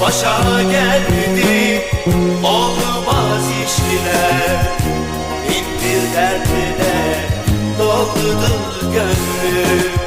Başa geldi olmaz işler Bin bir derdine doldu gönlüm.